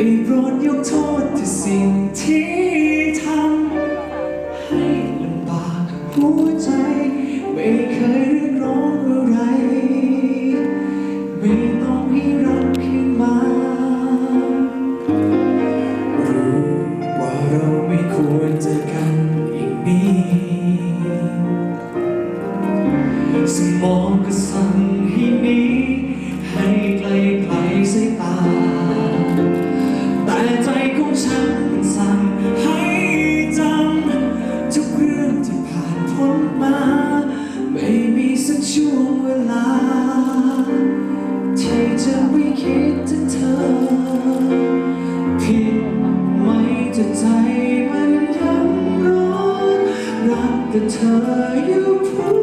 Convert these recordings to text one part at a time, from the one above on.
ไปรบทยกโทษจากสิ่งที่ทำให้ลำบากหัวใจ ไม่เคยเรียกร้องอะไร ไม่ต้องให้รักขึ้นมา รู้ว่าเราไม่ควรเจอกันอีกนี้สมองก็สั่งให้หนีให้ ฉันมันสั่งให้จำทุกเรื่องที่ผ่านพ้นมา ไม่มีสักช่วงเวลา ที่จะไม่คิดถึงเธอ ผิดไหมจะใจมันยังร้อนรักแต่เธออยู่ผู้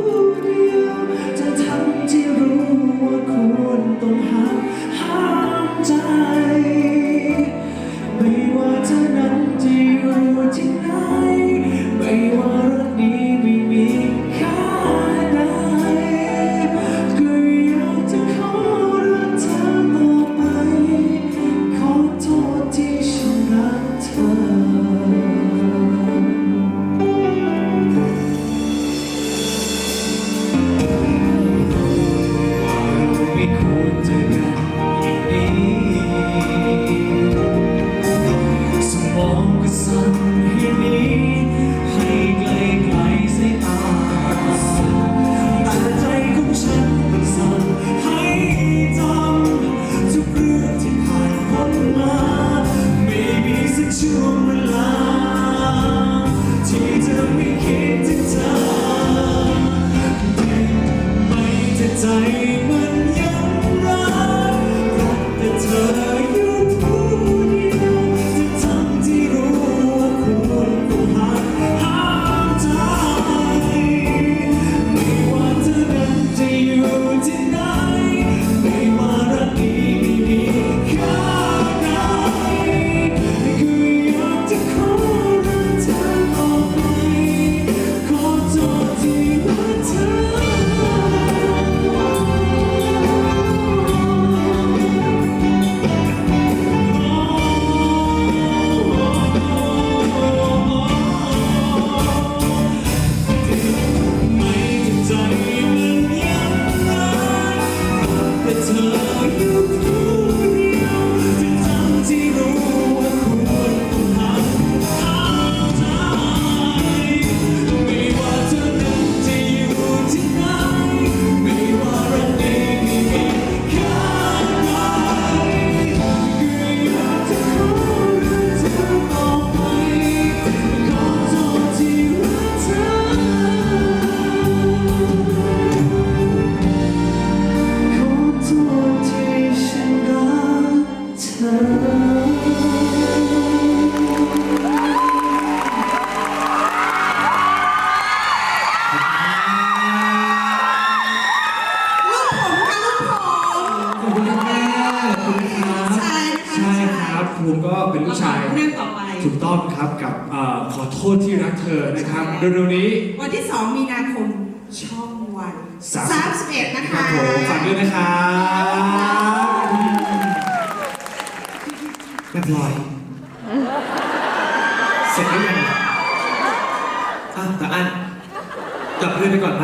ภูมิก็เป็นลูกชายเรื่องต่อไป ถูกต้องครับกับเอ่อขอโทษที่รักเธอนะครับเร็วๆนี้ วันที่ 2 มีนาคมช่องวันสาม31 นะครัคะ บผมฝากด้วยนะครับแม่พลอยเสร็จหรือยังอะแต่อันกลับเพื่อนไปก่อนไป